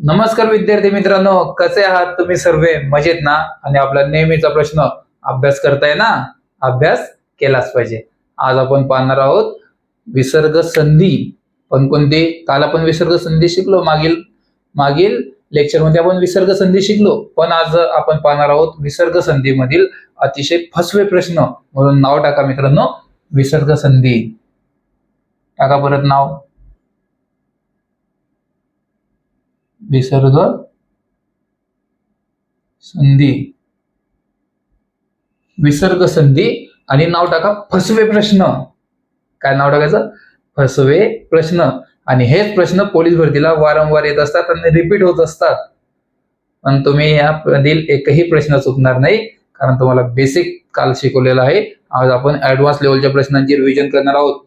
नमस्कार विद्यार्थी मित्रांनो कसे आहात तुम्ही सर्वे? मजेत ना? आणि आपला नेहमीचा प्रश्न अभ्यास करताय ना? अभ्यास केलाच पाहिजे. आज आपण पाहणार आहोत विसर्ग संधी. पण कोणती? काल आपण विसर्ग संधी शिकलो मागील मागील लेक्चरमध्ये आपण विसर्ग संधी शिकलो. पण आज आपण पाहणार आहोत विसर्ग संधी मधील अतिशय फसवे प्रश्न. म्हणून नाव टाका मित्रांनो विसर्ग संधी. टाका परत नाव. विसर्ग संधी. विसर्ग संधी आणि नाव टाका फसवे प्रश्न. काय नाव टाकायचं? फसवे प्रश्न. आणि हेच प्रश्न पोलीस भरतीला वारंवार येत असतात आणि रिपीट होत असतात. पण तुम्ही यामधील एकही प्रश्न चुकणार नाही कारण तुम्हाला बेसिक काल शिकवलेला आहे. आज आपण ऍडव्हान्स लेवलच्या प्रश्नांची रिव्हिजन करणार आहोत.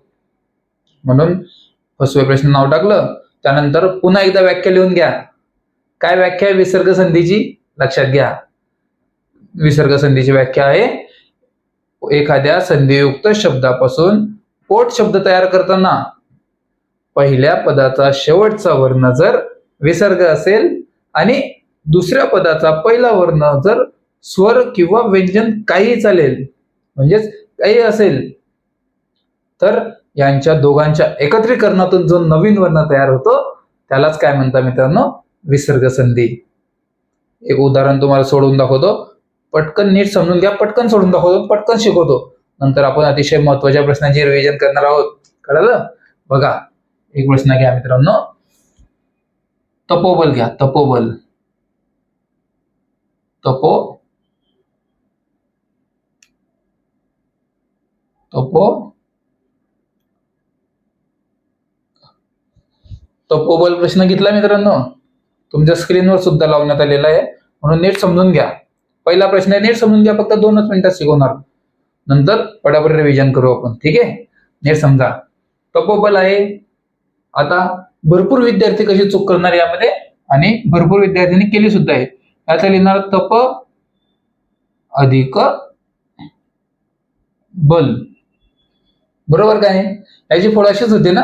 म्हणून फसवे प्रश्न नाव टाकलं त्यानंतर पुन्हा एकदा व्याख्या लिहून घ्या. काय व्याख्या आहे विसर्ग संधीची? लक्षात घ्या. विसर्ग संधीची व्याख्या आहे एखाद्या संधियुक्त शब्दापासून पोट शब्द तयार करताना. पहिल्या पदाचा शेवटचा वर्ण जर विसर्ग असेल आणि दुसऱ्या पदाचा पहिला वर्ण जर स्वर किंवा व्यंजन काही चालेल म्हणजेच काही असेल तर यांच्या दोघांच्या एकत्रीकरणातून जो नवीन वर्ण तयार होतो त्यालाच काय म्हणतात मित्रांनो? विसर्ग संधी. एक उदाहरण तुम्हाला सोडून दाखवतो. पटकन नीट समजून घ्या पटकन सोडून दाखवतो पटकन शिकवतो. नंतर आपण अतिशय महत्त्वाच्या प्रश्नांचे रिव्हिजन करणार आहोत. कळलं? बघा एक प्रश्न घ्या मित्रांनो. तपोबल घ्या तपोबल. तपो. तपो. तपोबल प्रश्न घेतला मित्रांनो. तुमच्या स्क्रीनवर सुद्धा लावण्यात आलेला आहे. म्हणून नीट समजून घ्या. पहिला प्रश्न आहे नीट समजून घ्या फक्त दोनच मिनिटात शिकवणार नंतर पटापट रिव्हिजन करू आपण. ठीक आहे? नीट समजा. तपोबल आहे. आता भरपूर विद्यार्थी कशी चूक करणार यामध्ये? आणि भरपूर विद्यार्थ्यांनी केली सुद्धा आहे. याचा लिहिणार तप अधिक बल. बरोबर काय याची फळ अशीच होते ना?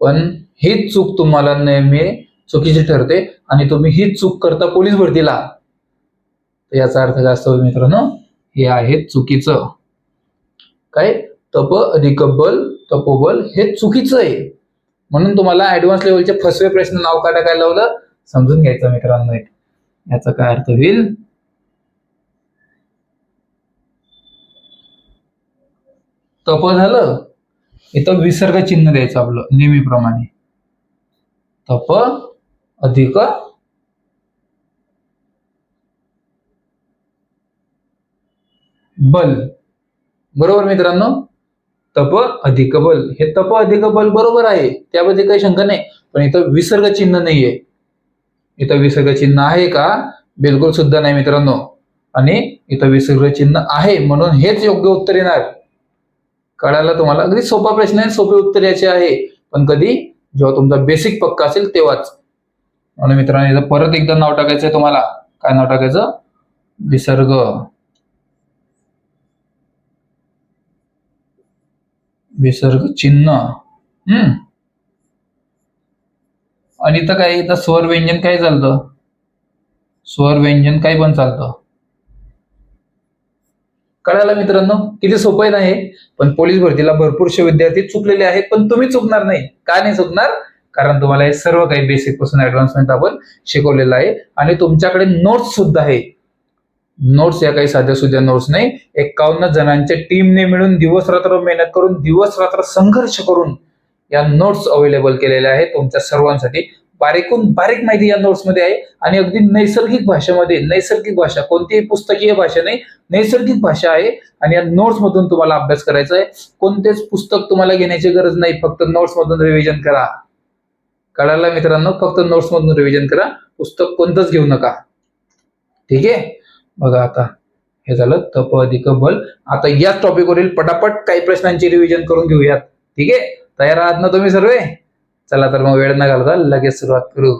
पण हीच चूक तुम्हाला नेहमी चुकीची ठरते आणि तुम्ही हीच चूक करता पोलीस भरतीला. तर याचा अर्थ काय असतो मित्रांनो? हे आहे चुकीचं. काय? तप अधिक बल तपोबल हे चुकीचं आहे. म्हणून तुम्हाला ऍडव्हान्स लेवलचे फसवे प्रश्न नाव का टाकायला लावलं? समजून घ्यायचं मित्रांनो एक. याचा काय अर्थ होईल? तप झालं. इथं विसर्ग चिन्ह द्यायचं आपलं नेहमीप्रमाणे. तप अधिक बल. बरोबर मित्रांनो? तप अधिक बल. हे तप अधिक बल बरोबर आहे. त्यामध्ये काही शंका नाही. पण इथं विसर्ग चिन्ह नाहीये. इथं विसर्ग चिन्ह आहे का? बिलकुल सुद्धा नाही मित्रांनो. आणि इथं विसर्ग चिन्ह आहे म्हणून हेच योग्य उत्तर येणार. कळायला तुम्हाला? अगदी सोपा प्रश्न आहे. सोपे उत्तर याचे आहे. पण कधी जेव्हा तुमचा बेसिक पक्का असेल तेव्हाच. म्हणून मित्रांनो इथं परत एकदा नाव टाकायचंय तुम्हाला. काय नाव टाकायचं? विसर्ग. विसर्ग चिन्ह. हम्म. आणि इथं काय इथं स्वर व्यंजन काय चालतं? स्वर व्यंजन काय पण चालतं. कळायला मित्रांनो? किती सोपं आहे नाही पण पोलीस भरतीला भरपूरशे विद्यार्थी चुकलेले आहेत पण तुम्ही चुकणार नाही. का नाही चुकणार? कारण तुम्हाला हे सर्व काही बेसिकपासून ऍडव्हान्समेंट आपण शिकवलेलं आहे. आणि तुमच्याकडे नोट्स सुद्धा आहे. नोट्स या काही साध्या सुध्या नोट्स नाही. एकावन्न जणांच्या टीमने मिळून दिवस रात्र मेहनत करून दिवस रात्र संघर्ष करून या नोट्स अवेलेबल केलेल्या आहेत तुमच्या सर्वांसाठी. बारीकून बारीक माहिती या नोट्समध्ये आहे. आणि अगदी नैसर्गिक भाषेमध्ये नैसर्गिक भाषा कोणतीही पुस्तकीय भाषा नाही नैसर्गिक भाषा आहे. आणि या नोट्स मधून तुम्हाला अभ्यास करायचा आहे. कोणतेच पुस्तक तुम्हाला घेण्याची गरज नाही. फक्त नोट्स मधून रिव्हिजन करा. कळायला मित्रांनो? फक्त नोट्स मधून रिव्हिजन करा. पुस्तक कोणतंच घेऊ नका. ठीक आहे? बघा आता. हे झालं तप अधिक बल. आता याच टॉपिकवरील पटापट काही प्रश्नांची रिव्हिजन करून घेऊयात. ठीक आहे? तयार आहात ना तुम्ही सर्व? चला तर मग वेळ न घालता लगेच सुरुवात करू.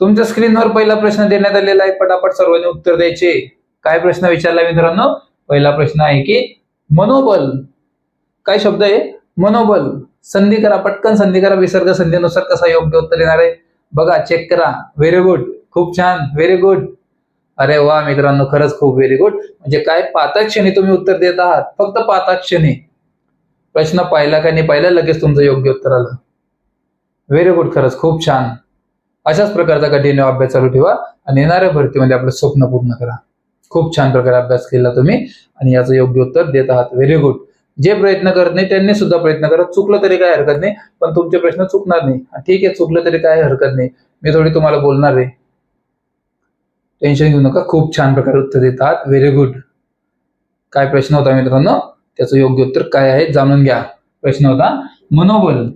तुमच्या स्क्रीनवर पहिला प्रश्न देण्यात आलेला आहे. पटापट सर्वांनी उत्तर द्यायचे. काय प्रश्न विचारला मित्रांनो? पहिला प्रश्न आहे की मनोबल. काय शब्द आहे? मनोबल. संधी करा पटकन संधी करा. विसर्ग संधीनुसार कसा योग्य उत्तर येणार आहे? बघा चेक करा. व्हेरी गुड खूप छान. व्हेरी गुड अरे वा मित्रांनो खरंच खूप व्हेरी गुड म्हणजे काय? पाताक्षणी क्षणी तुम्ही उत्तर देत आहात. फक्त पाताक्षणी. क्षणी प्रश्न पाहिला का नाही पाहिला लगेच तुमचं योग्य उत्तर आलं. व्हेरी गुड खरंच खूप छान. अशाच प्रकारचा कंटिन्यू अभ्यास चालू ठेवा आणि येणाऱ्या भरतीमध्ये आपलं स्वप्न पूर्ण करा. खूप छान प्रकारे अभ्यास केला तुम्ही आणि याचं योग्य उत्तर देत आहात. व्हेरी गुड जे प्रयत्न करत नाही त्यांनी सुद्धा प्रयत्न करा. चुकलं तरी काय हरकत नाही पण तुमचे प्रश्न चुकणार नाही. ठीक आहे चुकलं तरी काय हरकत नाही. मी थोडी तुम्हाला बोलणार आहे. टेन्शन घेऊ नका. खूप छान प्रकारे उत्तर देत आहात. व्हेरी गुड काय प्रश्न होता मित्रांनो? त्याचं योग्य उत्तर काय आहे? जाणून घ्या. प्रश्न होता मनोबल.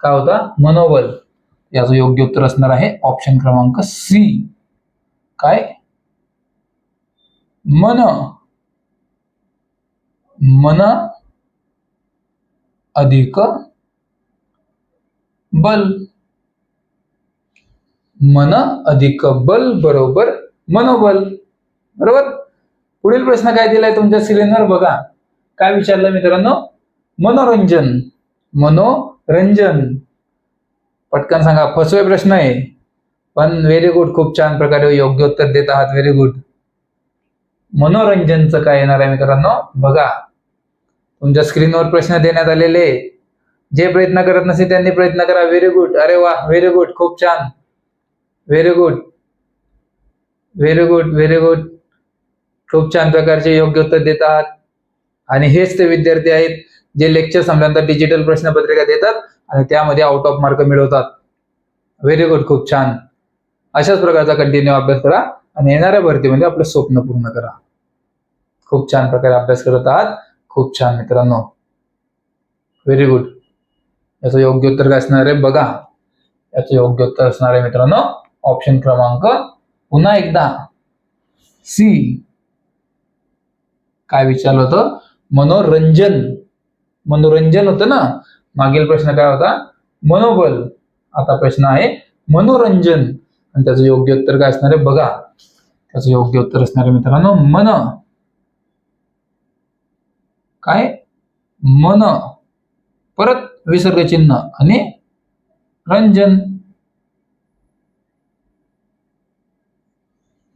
काय होता? मनोबल. याचं योग्य उत्तर असणार आहे ऑप्शन क्रमांक सी काय? मन. मन अधिक बल. मन अधिक बल बरोबर मनोबल. बरोबर? पुढील प्रश्न काय दिलाय तुमच्या सिलेंडर बघा. काय विचारलं मित्रांनो? मनोरंजन. मनोरंजन. पटकन सांगा फसवे प्रश्न आहे. पण व्हेरी गुड खूप छान प्रकारे योग्य उत्तर देत आहात व्हेरी गुड मनोरंजनचं काय येणार आहे मित्रांनो? बघा. तुमच्या स्क्रीनवर प्रश्न देण्यात आलेले जे प्रयत्न करत नसेल त्यांनी प्रयत्न करा व्हेरी गुड अरे वा व्हेरी गुड खूप छान. Very good very good very good खूप छान प्रकारचे योग्य उत्तर देत आहात. आणि हेच ते विद्यार्थी आहेत जे लेक्चर संपल्यानंतर डिजिटल प्रश्नपत्रिका देतात आणि त्यामध्ये आउट ऑफ मार्क मिळवतात. व्हेरी गुड खूप छान. अशाच प्रकारचा कंटिन्यू अभ्यास करा आणि येणाऱ्या भरतीमध्ये आपलं स्वप्न पूर्ण करा. खूप छान प्रकारे अभ्यास करत आहात. खूप छान मित्रांनो. व्हेरी गुड याचं योग्य उत्तर काय असणार आहे? बघा. याचं योग्य उत्तर असणार आहे मित्रांनो. ऑप्शन क्रमांक पुन्हा एकदा. सी काय विचारलं होतं? मनोरंजन. मनोरंजन होतं ना? मागील प्रश्न काय होता? मनोबल. आता प्रश्न आहे मनोरंजन. आणि त्याचं योग्य उत्तर काय असणार आहे? बघा. त्याचं योग्य उत्तर असणार आहे मित्रांनो मन. काय? मन. परत विसर्ग चिन्ह आणि रंजन.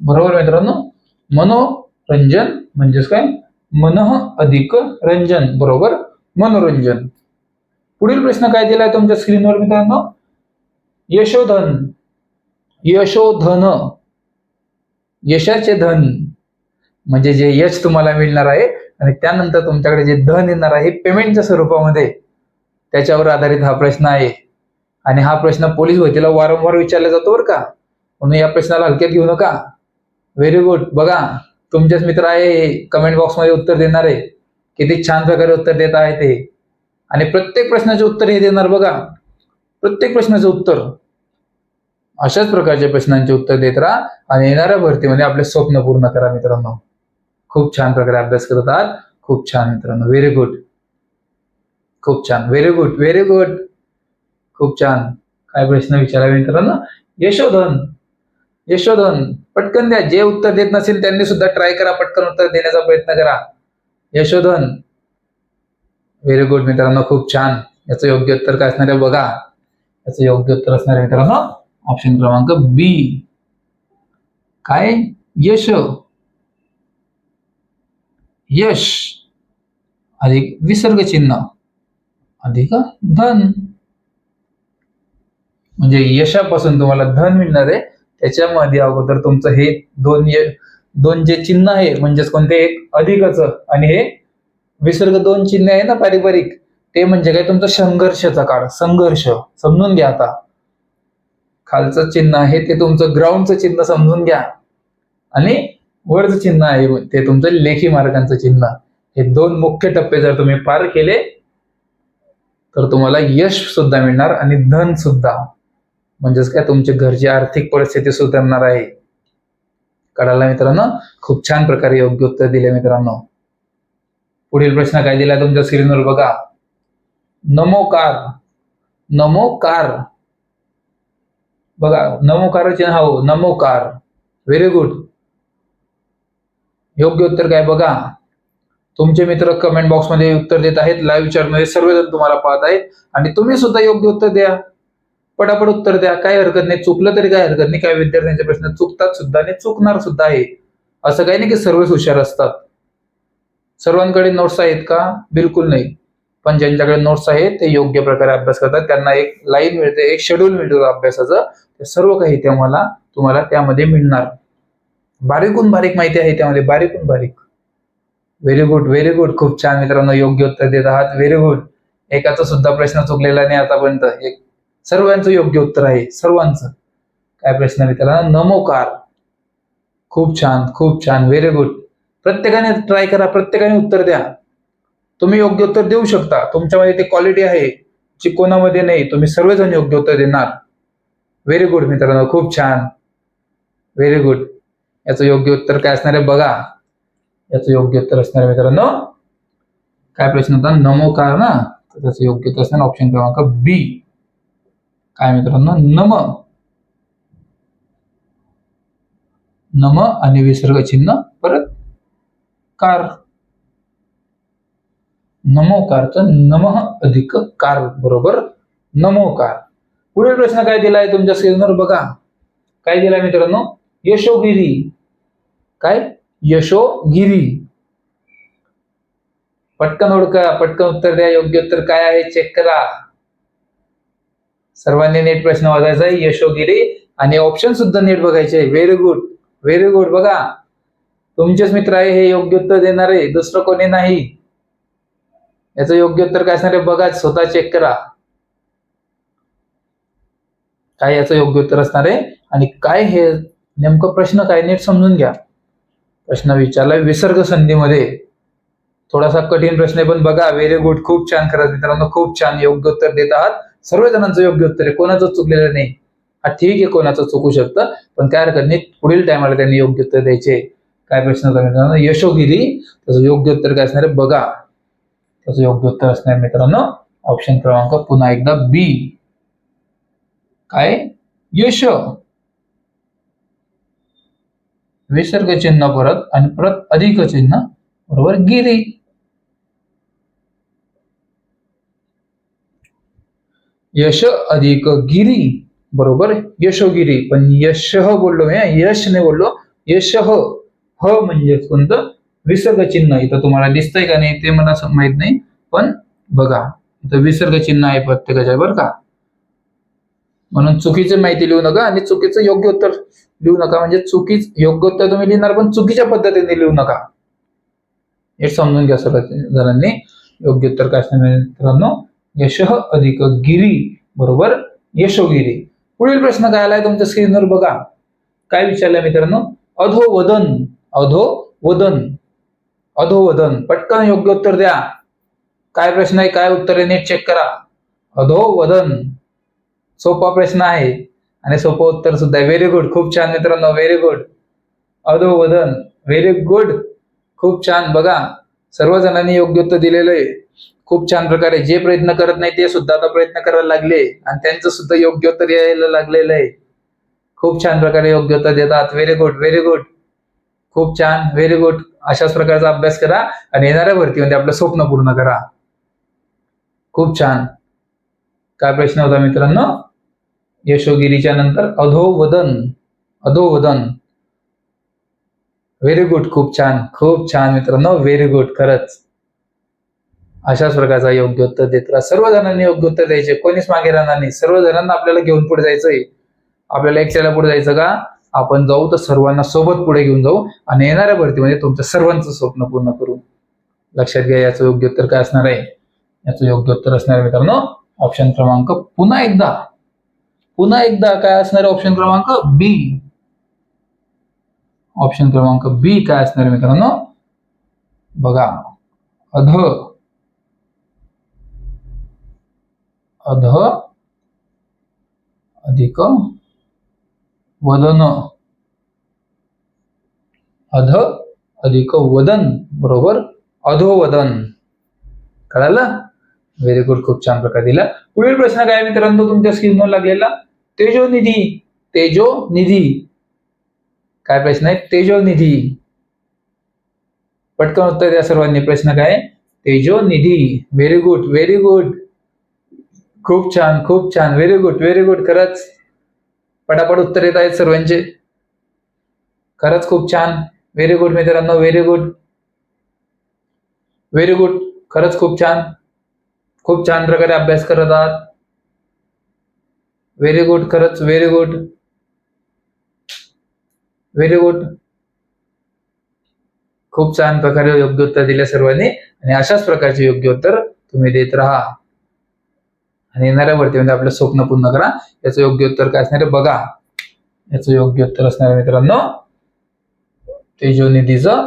बरोबर मित्रांनो? मनोरंजन म्हणजेच काय? मनः अधिक रंजन बरोबर? मनोरंजन. पुढील प्रश्न काय दिलाय तुमच्या स्क्रीनवर मित्रांनो? यशोधन. यशोधन. यशाचे धन. म्हणजे जे यश तुम्हाला मिळणार आहे आणि त्यानंतर तुमच्याकडे जे धन येणार आहे पेमेंटच्या स्वरूपामध्ये त्याच्यावर आधारित हा प्रश्न आहे. आणि हा प्रश्न पोलीस भरतीला वारंवार विचारला जातो बरं का? म्हणून या प्रश्नाला हलक्यात घेऊ नका. व्हेरी गुड बघा. तुमचेच मित्र आहे कमेंट बॉक्समध्ये उत्तर देणार. आहे किती छान प्रकारे उत्तर देत आहे ते. आणि प्रत्येक प्रश्नाचे उत्तर हे देणार बघा. प्रत्येक प्रश्नाचं उत्तर. अशाच प्रकारच्या प्रश्नांचे उत्तर देत राहा आणि येणाऱ्या भरतीमध्ये आपले स्वप्न पूर्ण करा मित्रांनो. खूप छान प्रकारे अभ्यास करत आहात. खूप छान मित्रांनो. व्हेरी गुड खूप छान. व्हेरी गुड व्हेरी गुड खूप छान. काय प्रश्न विचारावे मित्रांनो? यशोधन. यशोधन पटकन द्या. जे उत्तर देत नसेल त्यांनी सुद्धा ट्राय करा. पटकन उत्तर देण्याचा प्रयत्न करा. यशोधन व्हेरी गुड मित्रांनो खूप छान. याचं योग्य उत्तर काय असणार आहे बघा. याचं योग्य उत्तर असणार आहे मित्रांनो ऑप्शन क्रमांक बी काय? यश. यश. अधिक विसर्ग चिन्ह. अधिक धन. म्हणजे यशापासून तुम्हाला धन मिळणार आहे. त्याच्यामध्ये अगोदर तुमचं हे दोन दोन जे चिन्ह आहे म्हणजेच कोणते एक अधिकच आणि हे विसर्ग दोन चिन्ह आहे ना पारिवारिक ते म्हणजे काय तुमचा संघर्षाचा काळ संघर्ष. समजून घ्या आता. खालचं चिन्ह आहे ते तुमचं ग्राउंडचं चिन्ह समजून घ्या. आणि वरचं चिन्ह आहे ते तुमचं लेखी मार्गांचं चिन्ह. हे दोन मुख्य टप्पे जर तुम्ही पार केले तर तुम्हाला यश सुद्धा मिळणार आणि धन सुद्धा. म्हणजेच काय तुमची घरची आर्थिक परिस्थिती सुधारणार आहे. कळाला मित्रांनो? खूप छान प्रकारे योग्य उत्तर दिले मित्रांनो. पुढील प्रश्न काय दिला तुमच्या स्क्रीनवर बघा. नमोकार. नमोकार. बघा नमोकार चिन्ह हो नमोकार. व्हेरी गुड योग्य उत्तर काय बघा. तुमचे मित्र कमेंट बॉक्समध्ये उत्तर देत आहेत. लाईव्ह चॅटमध्ये सर्वजण तुम्हाला पाहत आहेत. आणि तुम्ही सुद्धा योग्य उत्तर द्या. पटापट उत्तर द्या. काय हरकत नाही. चुकलं तरी काय हरकत नाही. काही विद्यार्थ्यांचे प्रश्न चुकतात सुद्धा आणि चुकणार सुद्धा आहे. असं काही नाही की सर्वच हुशार असतात. सर्वांकडे नोट्स आहेत का? बिलकुल नाही. पण ज्यांच्याकडे नोट्स आहेत ते योग्य प्रकारे अभ्यास करतात. त्यांना एक लाईन मिळते एक शेड्यूल मिळतो अभ्यासाचं. ते सर्व काही तुम्हाला तुम्हाला त्यामध्ये मिळणार. बारीकून बारीक माहिती आहे त्यामध्ये. बारीकून बारीक. व्हेरी गुड व्हेरी गुड खूप छान मित्रांनो. योग्य उत्तर देत आहात. व्हेरी गुड एकाचा सुद्धा प्रश्न चुकलेला नाही आतापर्यंत. एक सर्वांचं योग्य उत्तर आहे सर्वांचं. काय प्रश्न आहे त्याला नमोकार. खूप छान खूप छान. व्हेरी गुड प्रत्येकाने ट्राय करा प्रत्येकाने उत्तर द्या. तुम्ही योग्य उत्तर देऊ शकता. तुमच्यामध्ये ती क्वालिटी आहे जी कोणामध्ये नाही तुम्ही सर्वजण योग्य उत्तर देणार. व्हेरी गुड मित्रांनो खूप छान. व्हेरी गुड याचं योग्य उत्तर काय असणार आहे बघा. याचं योग्य उत्तर असणार आहे मित्रांनो. काय प्रश्न होता? नमोकार ना? तर त्याचं योग्य उत्तर असणार ऑप्शन क्रमांक बी काय मित्रांनो? नम. नम आणि विसर्ग चिन्ह परत कार. नमोकार तर नमः अधिक कार बरोबर नमोकार. पुढील प्रश्न काय दिलाय तुमच्या स्क्रीनवर बघा. काय दिलाय मित्रांनो? यशोगिरी. काय? यशोगिरी. पटकन ओळखा पटकन उत्तर द्या योग्य उत्तर काय आहे? चेक करा. सर्वांनी नीट प्रश्न वाचायचा आहे. यशोगिरी आणि ऑप्शन सुद्धा नीट बघायचे व्हेरी गुड व्हेरी गुड बघा. तुमचेच मित्र आहे हे योग्य उत्तर देणारे दुसरं कोणी नाही. याचं योग्य उत्तर काय असणार आहे? बघा स्वतः चेक करा. काय याचं योग्य उत्तर असणार आहे? आणि काय हे नेमकं प्रश्न काय? नीट समजून घ्या. प्रश्न विचारलाय विसर्ग संधीमध्ये. थोडासा कठीण प्रश्न आहे पण बघा. व्हेरी गुड खूप छान. खरंच मित्रांनो खूप छान. योग्य उत्तर देत आहात. सर्व जणांचं योग्य उत्तर आहे. कोणाचं चुकलेलं नाही. हा ठीक आहे कोणाचं चुकू शकतं. पण काय हरकत नाही पुढील टायमाला त्यांनी योग्य उत्तर द्यायचे. काय प्रश्न यशोगिरी त्याचं योग्य उत्तर काय असणार आहे? बघा. त्याचं योग्य उत्तर असणार मित्रांनो ऑप्शन क्रमांक पुन्हा एकदा बी काय? यश. विसर्ग चिन्ह परत आणि परत अधिक चिन्ह बरोबर गिरी. यश अधिक गिरी बरोबर? यशोगिरी. पण यश बोललो मी यश ने बोललो. यश ह. म्हणजे कोणतं? विसर्ग चिन्ह इथं तुम्हाला दिसतंय का नाही ते मला असं माहीत नाही. पण बघा इथं विसर्ग चिन्ह आहे प्रत्येकाच्या बरं का? म्हणून चुकीची माहिती लिहू नका आणि चुकीचं योग्य उत्तर लिहू नका. म्हणजे चुकीच योग्य उत्तर तुम्ही लिहिणार पण चुकीच्या पद्धतीने लिहू नका. हे समजून घ्या सर्व जणांनी. योग्य उत्तर काय मित्रांनो? यश अधिक गिरी बरोबर यशोगिरी. पुढील प्रश्न काय आलाय तुमच्या स्क्रीनवर बघा. काय विचारलंय मित्रांनो? अधोवदन अधोवदन अधोवदन. पटकन योग्य उत्तर द्या. काय प्रश्न आहे? काय उत्तर आहे? नीट चेक करा. अधोवदन. सोपा प्रश्न आहे. आणि सोपं उत्तर सुद्धा आहे. व्हेरी गुड खूप छान मित्रांनो. व्हेरी गुड अधोवदन. व्हेरी गुड खूप छान. बघा. सर्वजणांनी योग्य उत्तर दिलेलं आहे. खूप छान प्रकारे जे प्रयत्न करत नाही ते सुद्धा आता प्रयत्न करायला लागले. आणि त्यांचं सुद्धा योग्य उत्तर यायला लागलेलं आहे. खूप छान प्रकारे योग्य उत्तर देतात. व्हेरी गुड व्हेरी गुड खूप छान व्हेरी गुड अशाच प्रकारचा अभ्यास करा आणि येणाऱ्या भरतीमध्ये आपलं स्वप्न पूर्ण करा. खूप छान. काय प्रश्न होता मित्रांनो? यशोगिरीच्या नंतर अधोवदन अधोवदन. व्हेरी गुड खूप छान खूप छान मित्रांनो. व्हेरी गुड खरंच. अशाच प्रकारचा योग्य उत्तर देत राहा. सर्वजणांनी योग्य उत्तर द्यायचे. कोणीच मागे राहणार नाही. सर्व जणांना आपल्याला घेऊन पुढे जायचंय. आपल्याला एकट्याला पुढे जायचं का? आपण जाऊ तर सर्वांना सोबत पुढे घेऊन जाऊ आणि येणाऱ्या भरतीमध्ये तुमच्या सर्वांचं स्वप्न पूर्ण करू. लक्षात घ्या याचं योग्य उत्तर काय असणार आहे? याचं योग्य उत्तर असणार आहे मित्रांनो ऑप्शन क्रमांक पुन्हा एकदा. पुन्हा एकदा काय असणार आहे ऑप्शन क्रमांक? बी ऑप्शन क्रमांक बी काय असणार आहे मित्रांनो? बघा. अध. अध अधिक वदन अध अधिक वदन बरोबर? अधोवदन. कळालं? व्हेरी गुड खूप छान प्रकार दिला. पुढील प्रश्न काय मित्रांनो? तुमच्या स्क्रीनवर लागलेला. तेजोनिधी. तेजोनिधी. काय प्रश्न आहे? तेजोनिधी. पटकन उत्तर द्या सर्वांनी. प्रश्न काय Tejo Nidhi very good very good खूप छान खूप छान. व्हेरी गुड व्हेरी गुड खरंच पटापट उत्तर येत आहेत सर्वांचे. खरंच खूप छान. व्हेरी गुड मित्रांनो. व्हेरी गुड व्हेरी गुड खरंच खूप छान. खूप छान प्रकारे अभ्यास करत आहात. व्हेरी गुड खरंच व्हेरी गुड व्हेरी गुड खूप छान प्रकारे योग्य उत्तर दिले सर्वांनी. आणि अशाच प्रकारचे योग्य उत्तर तुम्ही देत राहा. आणि येणाऱ्या भरतीमध्ये म्हणजे आपलं स्वप्न पूर्ण करा. याचं योग्य उत्तर काय असणार आहे? बघा. याचं योग्य उत्तर असणार आहे मित्रांनो. तेजोनिधीचं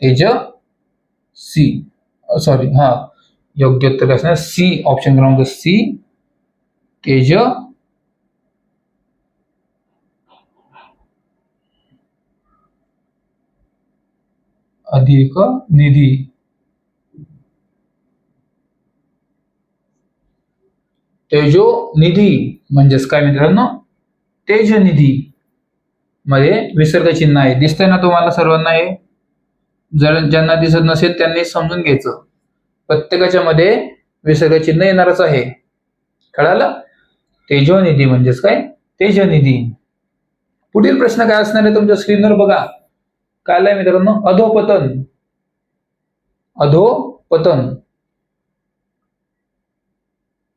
तेज सी सॉरी हा. योग्य उत्तर काय असणार? सी ऑप्शन क्रमांक सी तेज अधिक निधी. तेजो निधी म्हणजेच काय मित्रांनो? तेजनिधी मध्ये विसर्ग चिन्ह आहे. दिसतंय ना तुम्हाला सर्वांना हे? जर ज्यांना दिसत नसेल त्यांनी समजून घ्यायचं. प्रत्येकाच्या मध्ये विसर्ग चिन्ह येणारच आहे. कळालं? तेजोनिधी म्हणजेच काय? तेजनिधी पुढील प्रश्न काय असणार आहे तुमच्या स्क्रीनवर बघा. काय मित्रांनो? अधोपतन. अधोपतन.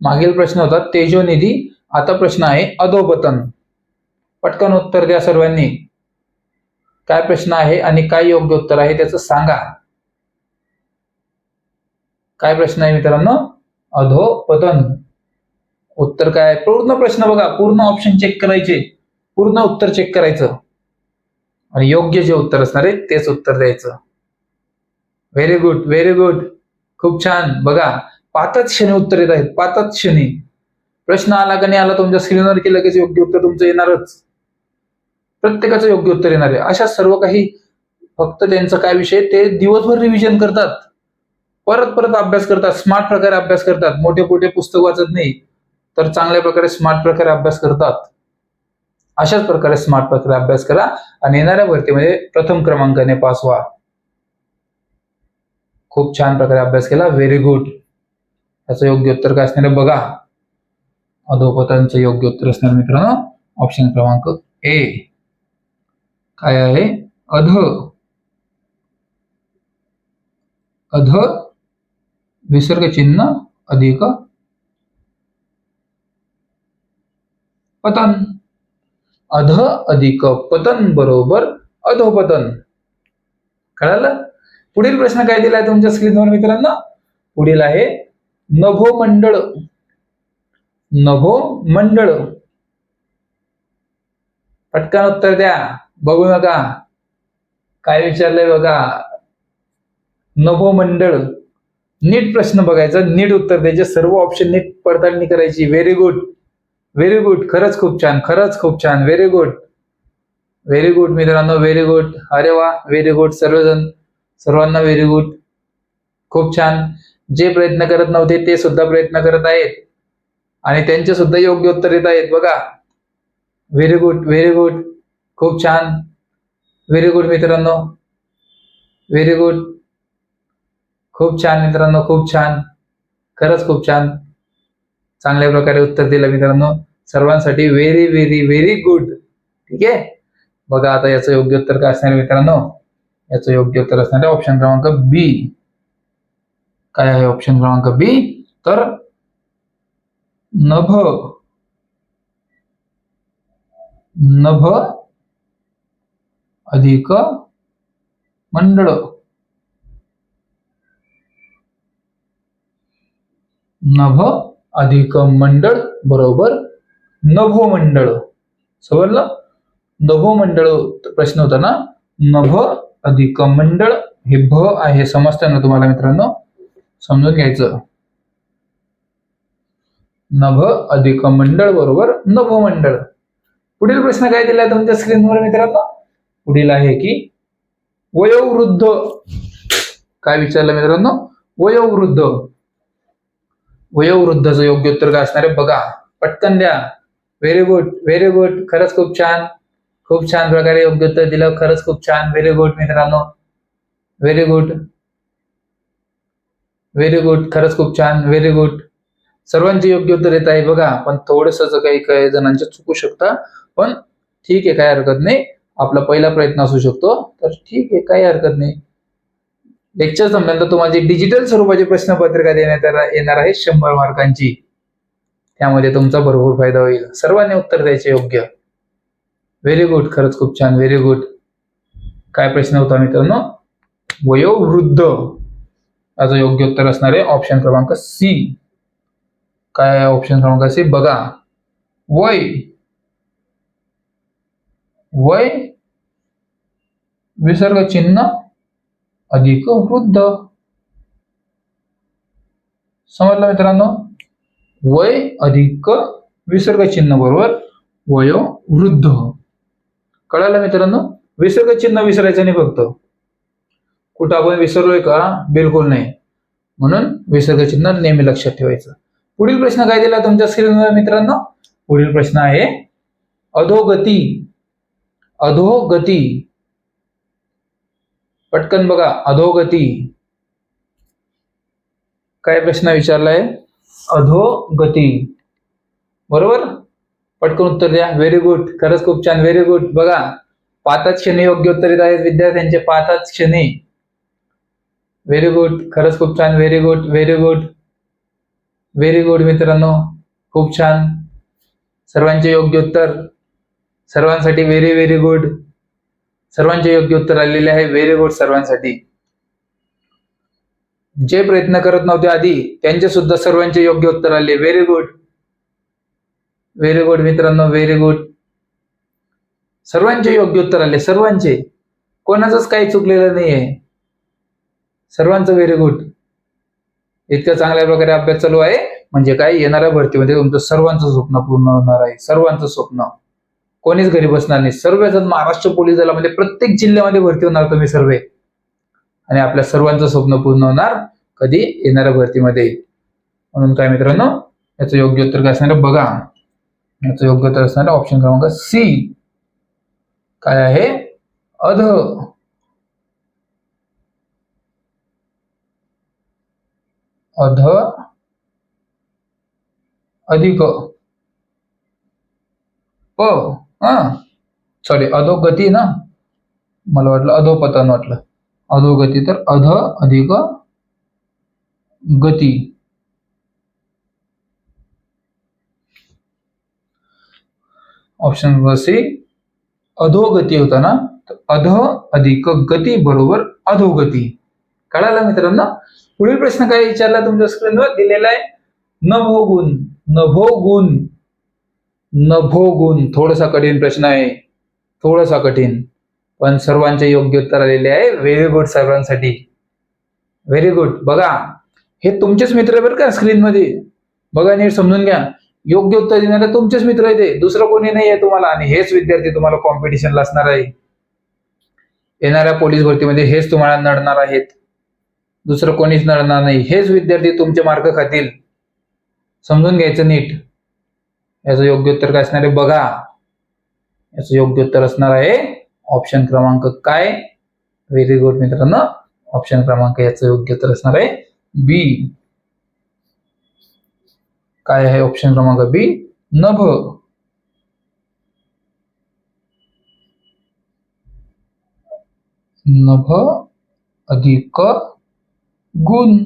मागील प्रश्न होता तेजोनिधी. आता प्रश्न आहे अधोपतन. पटकन उत्तर द्या सर्वांनी. काय प्रश्न आहे आणि काय योग्य उत्तर आहे त्याचं सांगा. काय प्रश्न आहे मित्रांनो? अधोपतन. उत्तर काय आहे? पूर्ण प्रश्न बघा पूर्ण ऑप्शन चेक करायचे. पूर्ण उत्तर चेक करायचं. आणि योग्य जे उत्तर असणार आहे तेच उत्तर द्यायचं. व्हेरी गुड व्हेरी गुड खूप छान. बघा पाचच क्षणी उत्तर येत आहेत. पाचच क्षणी प्रश्न आला का नाही आला तुमच्या स्क्रीनवर की लगेच योग्य उत्तर तुमचं येणारच. प्रत्येकाचं योग्य उत्तर येणार आहे. अशा सर्व काही फक्त त्यांचा काय विषय ते दिवसभर रिव्हिजन करतात. परत परत अभ्यास करतात. स्मार्ट प्रकारे अभ्यास करतात. मोठे मोठे पुस्तक वाचत नाही तर चांगल्या प्रकारे स्मार्ट प्रकारे अभ्यास करतात. अशाच प्रकारे स्मार्ट प्रकारे अभ्यास करा आणि येणाऱ्या भरतीमध्ये प्रथम क्रमांकाने पास व्हा. खूप छान प्रकारे अभ्यास केला. व्हेरी गुड याचं योग्य उत्तर काय असणार आहे? बघा. अधोपतांचं योग्य उत्तर असणार मित्रांनो. ऑप्शन क्रमांक ए काय आहे? अध. अध विसर्ग चिन्ह अधिक पतन. अध अधिक पतन बरोबर अधोपतन. कळालं? पुढील प्रश्न काय दिलाय तुमच्या स्क्रीनवर मित्रांनो? पुढील आहे नभो मंडळ. नभो मंडळ. पटकन उत्तर द्या. बघू नका. काय विचारलंय बघा. नभो मंडळ. नीट प्रश्न बघायचा. नीट उत्तर द्यायचे. सर्व ऑप्शन नीट पडताळणी करायची. व्हेरी गुड व्हेरी गुड खरंच खूप छान. खरंच खूप छान. व्हेरी गुड व्हेरी गुड मित्रांनो. व्हेरी गुड अरे वा. व्हेरी गुड सर्वजण. सर्वांना व्हेरी गुड खूप छान. जे प्रयत्न करत नव्हते ते सुद्धा प्रयत्न करत आहेत. आणि त्यांचे सुद्धा योग्य उत्तर येत आहेत. बघा. व्हेरी गुड व्हेरी गुड खूप छान. व्हेरी गुड मित्रांनो. व्हेरी गुड खूप छान मित्रांनो खूप छान. खरंच खूप छान. चांगल्या प्रकारे उत्तर दिलं मित्रांनो. सर्वांसाठी व्हेरी व्हेरी व्हेरी गुड ठीक आहे? बघा आता याचं योग्य उत्तर काय असणार मित्रांनो? याचं योग्य उत्तर असणार आहे ऑप्शन क्रमांक बी काय आहे ऑप्शन क्रमांक बी तर नभ नभ अधिक मंडळ. नभ अधिक मंडळ बरोबर नभोमंडळ. समजलं? नभोमंडळ प्रश्न होता ना? नभ अधिक मंडळ हे भ आहे समजतं ना तुम्हाला मित्रांनो? समजून घ्यायचं. नभ अधिक मंडळ बरोबर नभोमंडळ पुढील प्रश्न काय दिलाय तुमच्या स्क्रीनवर मित्रांनो? पुढील आहे की वयोवृद्ध. काय विचारलं मित्रांनो? वयोवृद्ध. वयोवृद्धचं योग्य उत्तर काय असणार आहे? बघा पटकन द्या. व्हेरी गुड व्हेरी गुड खरंच खूप छान. खूप छान प्रकारे योग्य उत्तर दिलं. खरंच खूप छान. व्हेरी गुड मित्रांनो. व्हेरी गुड व्हेरी गुड खरंच खूप छान. व्हेरी गुड सर्वांचे योग्य उत्तर येत आहे बघा. पण थोडस काही काही जणांचे चुकू शकता पण ठीक आहे काही हरकत नाही. आपला पहिला प्रयत्न असू शकतो. तर ठीक आहे काही हरकत नाही. लेक्चर संपल्यानंतर तुम्हाला डिजिटल स्वरूपाची प्रश्नपत्रिका देण्यात येणार आहे शंभर मार्कांची. त्यामध्ये तुमचा भरपूर फायदा होईल. सर्वांनी उत्तर द्यायचे योग्य. व्हेरी गुड खरंच खूप छान. व्हेरी गुड काय प्रश्न होता मित्रांनो? वयोवृद्ध. याचं योग्य उत्तर असणार आहे ऑप्शन क्रमांक सी काय ऑप्शन क्रमांक सी बघा. वय. वय. विसर्ग चिन्ह अधिक वृद्ध. समजलं मित्रांनो? वय अधिक विसर्ग चिन्ह बरोबर वयो वृद्ध कळालं मित्रांनो? विसर्ग चिन्ह विसरायचं नाही फक्त. कुठं आपण विसरलोय का? बिलकुल नाही. म्हणून विसर्ग चिन्ह नेहमी लक्षात ठेवायचं. पुढील प्रश्न काय दिला तुमच्या स्क्रीनवर मित्रांनो? पुढील प्रश्न आहे अधोगती अधोगती. पटकन बघा अधोगती. काय प्रश्न विचारलाय? अधोगती. बरोबर? पटकन उत्तर द्या. व्हेरी गुड खरंच खूप छान. व्हेरी गुड बघा पाचच क्षणी योग्य उत्तर आहेत विद्यार्थ्यांचे. पाचच क्षणी. व्हेरी गुड खरंच खूप छान. Very good very good very good मित्रांनो. खूप छान. सर्वांचे योग्य उत्तर. सर्वांसाठी व्हेरी व्हेरी गुड सर्वांचे योग्य उत्तर आलेले आहे. व्हेरी गुड सर्वांसाठी. जे प्रयत्न करत नव्हते आधी त्यांचे सुद्धा सर्वांचे योग्य उत्तर आले. व्हेरी गुड व्हेरी गुड मित्रांनो. व्हेरी गुड सर्वांचे योग्य उत्तर आले. सर्वांचे. कोणाचंच काही चुकलेलं नाहीये. सर्वांचं व्हेरी गुड इतक्या चांगल्या प्रकारे अभ्यास चालू आहे. म्हणजे काय येणाऱ्या भरतीमध्ये तुमचं सर्वांचं स्वप्न पूर्ण होणार आहे. सर्वांचं स्वप्न. कोणीच घरी बसणार नाही. सर्वजण महाराष्ट्र पोलीस दलामध्ये म्हणजे प्रत्येक जिल्ह्यामध्ये भरती होणार तुम्ही सर्व. आणि आपल्या सर्वांचं स्वप्न पूर्ण होणार कधी? येणाऱ्या भरतीमध्ये. म्हणून काय मित्रांनो याचं योग्य उत्तर काय असणार बघा. याचं योग्य उत्तर असणार ऑप्शन क्रमांक सी. काय आहे? अध. अध अधिक प हा? सॉरी अधोगती ना? मला वाटलं अधोपतन वाटलं. अधोगती तर अध अधिक गती. ऑप्शन सी अधोगती होता ना? तर अध अधिक गती बरोबर अधोगती. कळालं मित्रांनो? पुढील प्रश्न काय विचारला तुमच्या स्क्रीनवर दिलेला आहे नभोगुण नभोगुण नभोगुण. थोडासा कठीण प्रश्न आहे. थोडासा कठीण. पण सर्वांचे योग्य उत्तर आलेले आहे. व्हेरी गुड सर्वांसाठी व्हेरी गुड बघा हे तुमचेच मित्र आहे बरं का स्क्रीनमध्ये बघा नीट समजून घ्या. योग्य उत्तर देणारे तुमचेच मित्र आहे ते दुसरं कोणी नाही आहे तुम्हाला. आणि हेच विद्यार्थी तुम्हाला कॉम्पिटिशनला असणार आहे. येणाऱ्या पोलीस भरतीमध्ये हेच तुम्हाला नडणार आहेत. दुसरं कोणीच नडणार नाही. हेच विद्यार्थी तुमचे मार्क खातील. समजून घ्यायचं नीट. याचं योग्य उत्तर काय असणार आहे? बघा. याचं योग्य उत्तर असणार आहे ऑप्शन क्रमांक काय? व्हेरी गुड मित्रांनो. ऑप्शन क्रमांक याचं योग्य उत्तर असणार आहे बी काय आहे ऑप्शन क्रमांक बी नभ. नभ अधिक गुण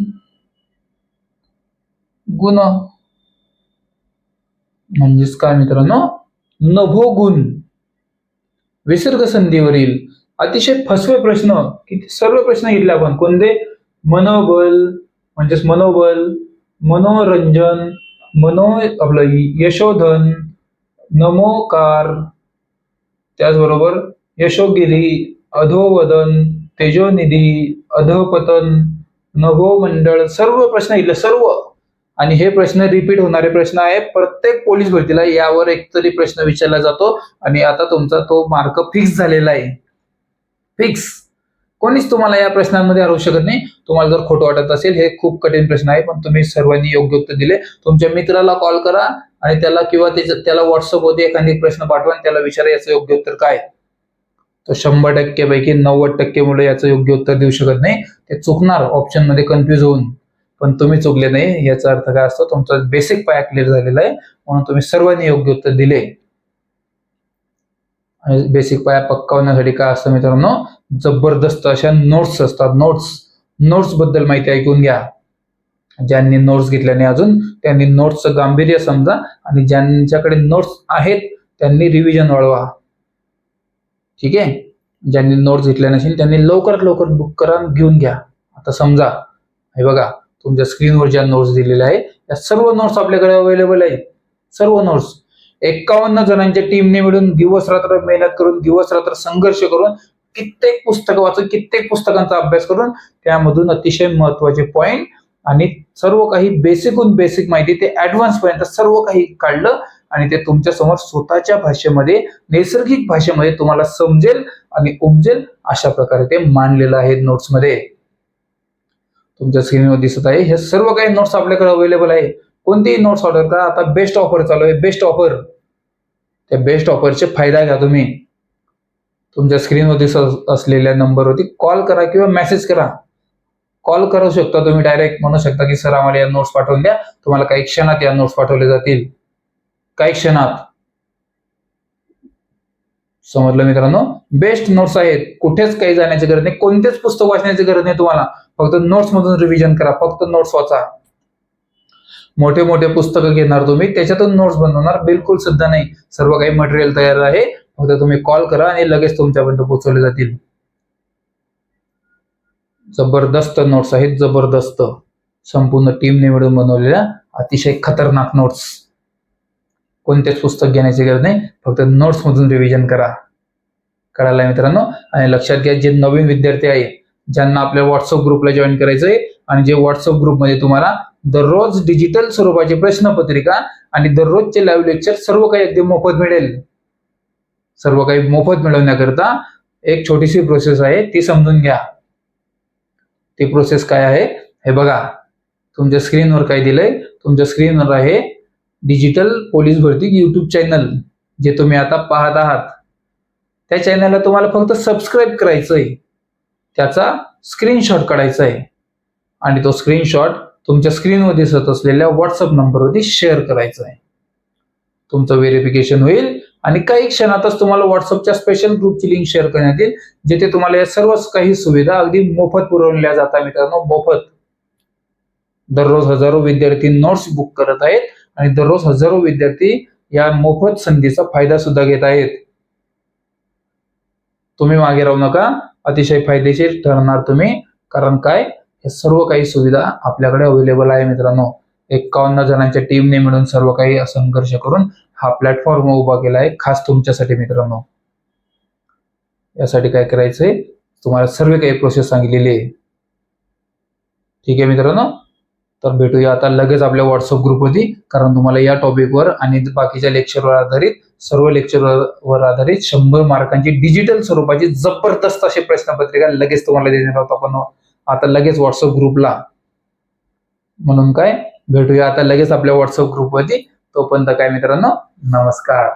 गुण. म्हणजेच काय मित्रांनो? नभोगुण. विसर्ग संधीवरील अतिशय फसवे प्रश्न किती सर्व प्रश्न घेतले आपण. कोणते? मनोबल म्हणजेच मनोबल मनोरंजन मनो आपलं यशोधन नमोकार त्याचबरोबर यशोगिरी अधोवदन तेजोनिधी अधपतन नभो मंडळ सर्व प्रश्न येईल सर्व. आणि हे प्रश्न रिपीट होणारे प्रश्न आहे प्रत्येक पोलीस भरतीला यावर एक तरी प्रश्न विचारला जातो. आणि आता तुमचा तो मार्क फिक्स झालेला आहे. फिक्स कोणीच तुम्हाला या प्रश्नांमध्ये हरवू शकत नाही. तुम्हाला जर खोटं वाटत असेल हे खूप कठीण प्रश्न आहे पण तुम्ही सर्वांनी योग्य उत्तर दिले. तुमच्या मित्राला कॉल करा आणि त्याला किंवा त्याला व्हॉट्सअपमध्ये एखादी प्रश्न पाठवा आणि त्याला विचारा याचं योग्य उत्तर काय आहे. तर शंभर टक्क्यापैकी नव्वद टक्के मुलं याचं योग्य उत्तर देऊ शकत नाही. ते चुकणार ऑप्शनमध्ये कन्फ्युज होऊन. पण तुम्ही चुकले नाही याचा अर्थ काय असतो? तुमचा बेसिक पाया क्लिअर झालेला आहे. म्हणून तुम्ही सर्वांनी योग्य उत्तर दिले. आणि बेसिक पाया पक्का होण्यासाठी काय असतं मित्रांनो? जबरदस्त अशा नोट्स असतात. नोट्स नोट्सबद्दल माहिती ऐकून घ्या. ज्यांनी नोट्स घेतल्या नाही अजून त्यांनी नोट्सचं गांभीर्य समजा. आणि ज्यांच्याकडे नोट्स आहेत त्यांनी रिव्हिजन वाढवा. ठीक आहे? ज्यांनी नोट्स घेतल्या नसेल त्यांनी लवकरात लवकर बुक करा घेऊन घ्या. आता समजा हे बघा तुमच्या स्क्रीनवर ज्या नोट्स दिलेल्या आहे या सर्व नोट्स आपल्याकडे अवेलेबल आहे सर्व नोट्स एक्कावन्न जणांच्या टीमने मिळून दिवस रात्र मेहनत करून दिवस रात्र संघर्ष करून कित्येक पुस्तकं वाचून कित्येक पुस्तकांचा अभ्यास करून त्यामधून अतिशय महत्त्वाचे पॉइंट आणि सर्व काही बेसिकहून बेसिक माहिती ते ऍडव्हान्स पर्यंत सर्व काही काढलं आणि ते तुमच्यासमोर स्वतःच्या भाषेमध्ये नैसर्गिक भाषेमध्ये तुम्हाला समजेल आणि उपजेल अशा प्रकारे ते मांडलेलं आहे नोट्समध्ये तुमच्या स्क्रीनवर दिसत आहे. हे सर्व काही नोट्स आपल्याकडे अवेलेबल आहे. कोणतेही नोट्स ऑर्डर करा. आता बेस्ट ऑफर चालू आहे. बेस्ट ऑफर त्या बेस्ट ऑफरचे फायदा घ्या तुम्ही. तुमच्या स्क्रीनवर दिसत असलेल्या नंबरवरती कॉल करा किंवा मेसेज करा. कॉल करू शकता तुम्ही डायरेक्ट म्हणू शकता की सर आम्हाला या नोट्स पाठवून द्या. तुम्हाला काही क्षणात या नोट्स पाठवले जातील. काही क्षणात. समजलं मित्रांनो? बेस्ट नोट्स आहेत. कुठेच काही जाण्याची गरज नाही. कोणतेच पुस्तक वाचण्याची गरज नाही तुम्हाला. फक्त नोट्स मधून रिव्हिजन करा. फक्त नोट्स वाचा. मोठे मोठे पुस्तकं घेणार तुम्ही. त्याच्यातून नोट्स बनवणार बिलकुल सुद्धा नाही. सर्व काही मटेरियल तयार आहे. फक्त तुम्ही कॉल करा आणि लगेच तुमच्यापर्यंत पोहोचवले जातील. जबरदस्त नोट्स आहेत. जबरदस्त. संपूर्ण टीमने मिळून बनवलेल्या अतिशय खतरनाक नोट्स कोणतेच पुस्तक घेण्याची गरज नाही. फक्त नोट्स मधून रिव्हिजन करा. कळायला मित्रांनो? आणि लक्षात घ्या जे नवीन विद्यार्थी आहे ज्यांना आपल्या व्हॉट्सअप ग्रुपला जॉईन करायचं आहे आणि जे व्हॉट्सअप ग्रुपमध्ये तुम्हाला दररोज डिजिटल स्वरूपाची प्रश्नपत्रिका आणि दररोजचे लाईव्ह लेक्चर सर्व काही अगदी मोफत मिळेल. सर्व काही मोफत मिळवण्याकरता एक छोटीशी प्रोसेस आहे ती समजून घ्या. ती प्रोसेस काय आहे? हे बघा. तुमच्या स्क्रीनवर काय दिलंय? तुमच्या स्क्रीनवर आहे डिजिटल पोलीस भरती युट्यूब चॅनल जे तुम्ही आता पाहत आहात. त्या चॅनलला तुम्हाला फक्त सबस्क्राईब करायचं आहे त्याचा स्क्रीनशॉट काढायचा आहे आणि तो स्क्रीनशॉट तुमच्या स्क्रीनवर दिसत असलेल्या व्हॉट्सअप नंबरवरती शेअर करायचा आहे तुमचं व्हेरिफिकेशन होईल आणि काही क्षणातच तुम्हाला व्हॉट्सअपच्या स्पेशल ग्रुपची लिंक शेअर करण्यात येईल जिथे तुम्हाला या सर्व काही सुविधा अगदी मोफत पुरवल्या जातात मित्रांनो मोफत. दररोज हजारो विद्यार्थी नोट्स बुक करत आहेत. आणि दररोज हजारो विद्यार्थी या मोफत संधीचा फायदा सुद्धा घेत आहेत. तुम्ही मागे राहू नका अतिशय फायदेशीर ठरणार तुम्ही कारण काय? हे सर्व काही सुविधा आपल्याकडे अवेलेबल आहे मित्रांनो. एकावन्न जणांच्या टीमने मिळून सर्व काही संघर्ष करून हा प्लॅटफॉर्म उभा केला आहे खास तुमच्यासाठी मित्रांनो. यासाठी काय करायचंय? तुम्हाला सर्व काही प्रोसेस सांगितलेली आहे. ठीक आहे मित्रांनो? तर भेटूया आता लगेच आपल्या व्हॉट्सअप ग्रुपवरती कारण तुम्हाला या टॉपिकवर आणि बाकीच्या लेक्चरवर आधारित सर्व लेक्चरवर आधारित शंभर मार्कांची डिजिटल स्वरूपाची जबरदस्त अशी प्रश्नपत्रिका लगेच तुम्हाला देणार आहोत आपण. आता लगेच व्हॉट्सअप ग्रुपला म्हणून काय? भेटूया आता लगेच आपल्या व्हॉट्सअप ग्रुपवरती तोपर्यंत काय मित्रांनो? नमस्कार.